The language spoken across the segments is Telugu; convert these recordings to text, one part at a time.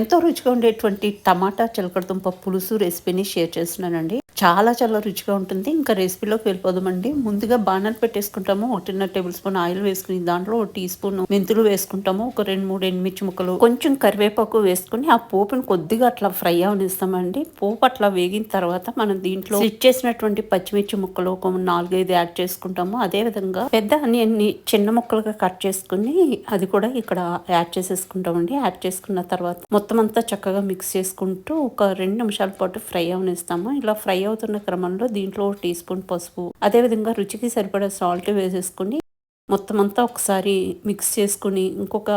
ఎంతో రుచిగా ఉండేటువంటి టమాటా చిలకడదుంప పులుసు రెసిపీని షేర్ చేస్తున్నానండి. చాలా చాలా రుచిగా ఉంటుంది. ఇంకా రెసిపీలోకి వెళ్ళిపోదామండి. ముందుగా బాణాలు పెట్టేసుకుంటాము. ఒకటిన్నర టేబుల్ స్పూన్ ఆయిల్ వేసుకుని దాంట్లో ఒక టీ స్పూన్ మెంతులు వేసుకుంటాము. ఒక రెండు మూడు ఎండుమిర్చి ముక్కలు కొంచెం కరివేపాకు వేసుకుని ఆ పోపుని కొద్దిగా అట్లా ఫ్రై అవనిస్తామండి. పోపు అట్లా వేగిన తర్వాత మనం దీంట్లో స్విచ్ చేసినటువంటి పచ్చిమిర్చి ముక్కలు ఒక నాలుగైదు యాడ్ చేసుకుంటాము. అదే విధంగా పెద్ద అన్ని చిన్న ముక్కలుగా కట్ చేసుకుని అది కూడా ఇక్కడ యాడ్ చేసేసుకుంటామండి. యాడ్ చేసుకున్న తర్వాత మొత్తం అంతా చక్కగా మిక్స్ చేసుకుంటూ ఒక రెండు నిమిషాల పాటు ఫ్రై అవనిస్తాము. ఇలా ఫ్రై అవుతున్న క్రమంలో దీంట్లో టీ స్పూన్ పసుపు అదేవిధంగా రుచికి సరిపడా సాల్ట్ వేసేసుకుని మొత్తం అంతా ఒకసారి మిక్స్ చేసుకుని ఇంకొక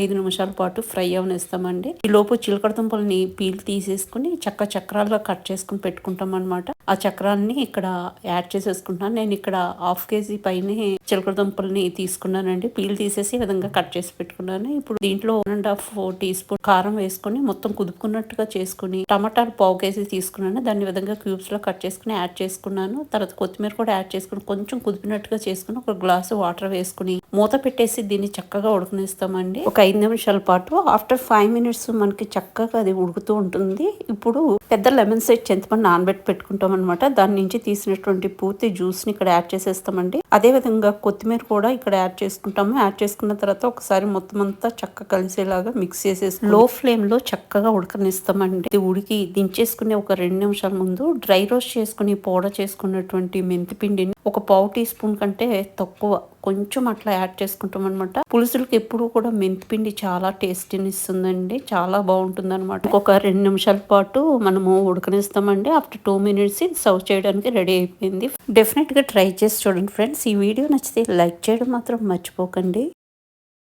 ఐదు నిమిషాల పాటు ఫ్రై అవనిస్తామండి. ఈ లోపు చిలకడ దుంపల్ని పీల్ తీసేసుకుని చక్క చక్రాలుగా కట్ చేసుకుని పెట్టుకుంటాం అనమాట ఆ చక్రాలని ఇక్కడ యాడ్ చేసేసుకుంటున్నాను. నేను ఇక్కడ హాఫ్ కేజీ పైన చిలకడ దుంపల్ని తీసుకున్నానండి. పీల్ తీసేసి విధంగా కట్ చేసి పెట్టుకున్నాను. ఇప్పుడు దీంట్లో one and half teaspoon కారం వేసుకుని మొత్తం కుదుపుకున్నట్టుగా చేసుకుని టమాటాలు పావు కేజీ తీసుకున్నాను. దాన్ని విధంగా క్యూబ్స్లో కట్ చేసుకుని యాడ్ చేసుకున్నాను. తర్వాత కొత్తిమీర కూడా యాడ్ చేసుకుని కొంచెం కుదిపినట్టుగా చేసుకుని ఒక గ్లాసు వాటర్ వేసుకుని మూత పెట్టేసి దీన్ని చక్కగా ఉడకనిస్తామండి. ఒక ఐదు నిమిషాల పాటు ఆఫ్టర్ ఫైవ్ మినిట్స్ మనకి చక్కగా అది ఉడుకుతూ ఉంటుంది. ఇప్పుడు పెద్ద లెమన్ సైడ్ చింతపండు నానబెట్టి పెట్టుకుంటాం అనమాట దాని నుంచి తీసినటువంటి పూర్తి జ్యూస్ని ఇక్కడ యాడ్ చేసేస్తామండి. అదే విధంగా కొత్తిమీర కూడా ఇక్కడ యాడ్ చేసుకుంటాము. యాడ్ చేసుకున్న తర్వాత ఒకసారి మొత్తం అంతా చక్కగా కలిసేలాగా మిక్స్ చేసేసి లో ఫ్లేమ్లో చక్కగా ఉడకనిస్తామండి. ఇది ఉడికి దించేసుకునే ఒక రెండు నిమిషాల ముందు డ్రై రోస్ట్ చేసుకుని పౌడర్ చేసుకున్నటువంటి మెంతిపిండిని ఒక పావు టీ స్పూన్ కంటే తక్కువ కొంచెం అట్లా యాడ్ చేసుకుంటాం అనమాట పులుసులకి ఎప్పుడు కూడా మెంతిపిండి చాలా టేస్టీని ఇస్తుందండి చాలా బాగుంటుంది అనమాట ఒక రెండు నిమిషాల పాటు మనము ఉడకనిస్తామండి. ఆఫ్టర్ టూ మినిట్స్ సర్వ్ చేయడానికి రెడీ అయిపోయింది. డెఫినెట్గా ట్రై చేసి చూడండి ఫ్రెండ్స్. ఈ వీడియో నచ్చితే లైక్ చేయడం మాత్రం మర్చిపోకండి.